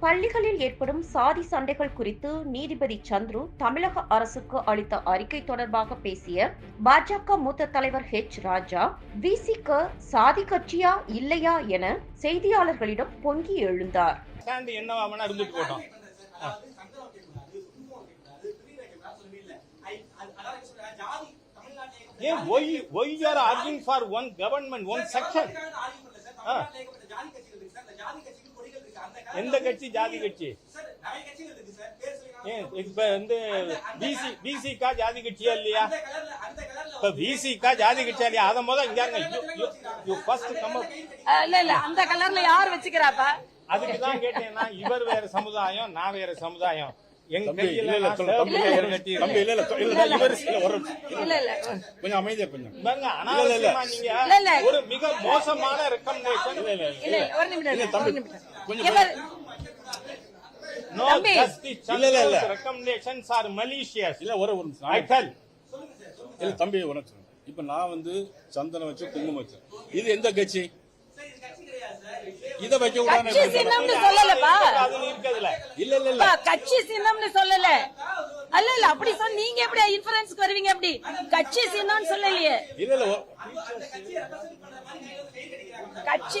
பள்ளிகளில் ஏற்படும் சாதி சண்டைகள் குறித்து நீதிபதி சந்துரு தமிழக அரசுக்கு அளித்த அறிக்கை தொடர்பாக பேசிய பாஜக மூத்த தலைவர் ஹெச் ராஜா விசிக சாதி கட்சியா இல்லையா என செய்தியாளர்களிடம் பொங்கி எழுந்தார். For one government one section எந்த கட்சி? ஜாதி கட்சி. இப்ப வந்து பிசி பிசிக்கா ஜாதி கட்சியா இல்லையா? இப்ப பிசிக்கா ஜாதி கட்சியா இல்லையா? அத முத இங்க யூ ஃபர்ஸ்ட் கம் அஹ் இல்ல இல்ல. அந்த கலர்ல யார் வச்சுக்கிறாப்பா? அதுக்கு தான் கேட்டேன்னா இவர் வேற சமுதாயம் நான் வேற சமுதாயம். கொஞ்சம் அமைதியா கொஞ்சம். ஒரு மிக மோசமான ரெக்கமெண்டேஷன் ஒரு நிமிடம் இல்ல, ஒரு தம்பி, நிமிடம் கொஞ்சம் இங்க பாரு. நோ தம்பி. ஜஸ்டிஸ் இல்ல, இல்ல, இல்ல. ரெக்கமெண்டேஷன்ஸ் ஆர் மலீஷியஸ் இல்ல ஒரு ஒரு நிமிஷம். ஐ டெல் இல்ல தம்பி ஒரு நிமிஷம். இப்ப நான் வந்து சந்தனம் வச்சு குங்குமம் வச்சேன் இது எந்த கட்சி? இத வைக்க கட்சி சின்னம்னு சொல்லலப்பா. அது இருக்குதுல. இல்ல இல்ல இல்ல. கட்சி சின்னம்னு சொல்லல. அல்ல இல்ல அப்படி சொன்ன நீங்க எப்படி இன்ஃபரன்ஸ்க்கு வருவீங்க அப்படி? கட்சி சின்னம்னு சொல்லலையே. இல்ல இல்ல கட்சி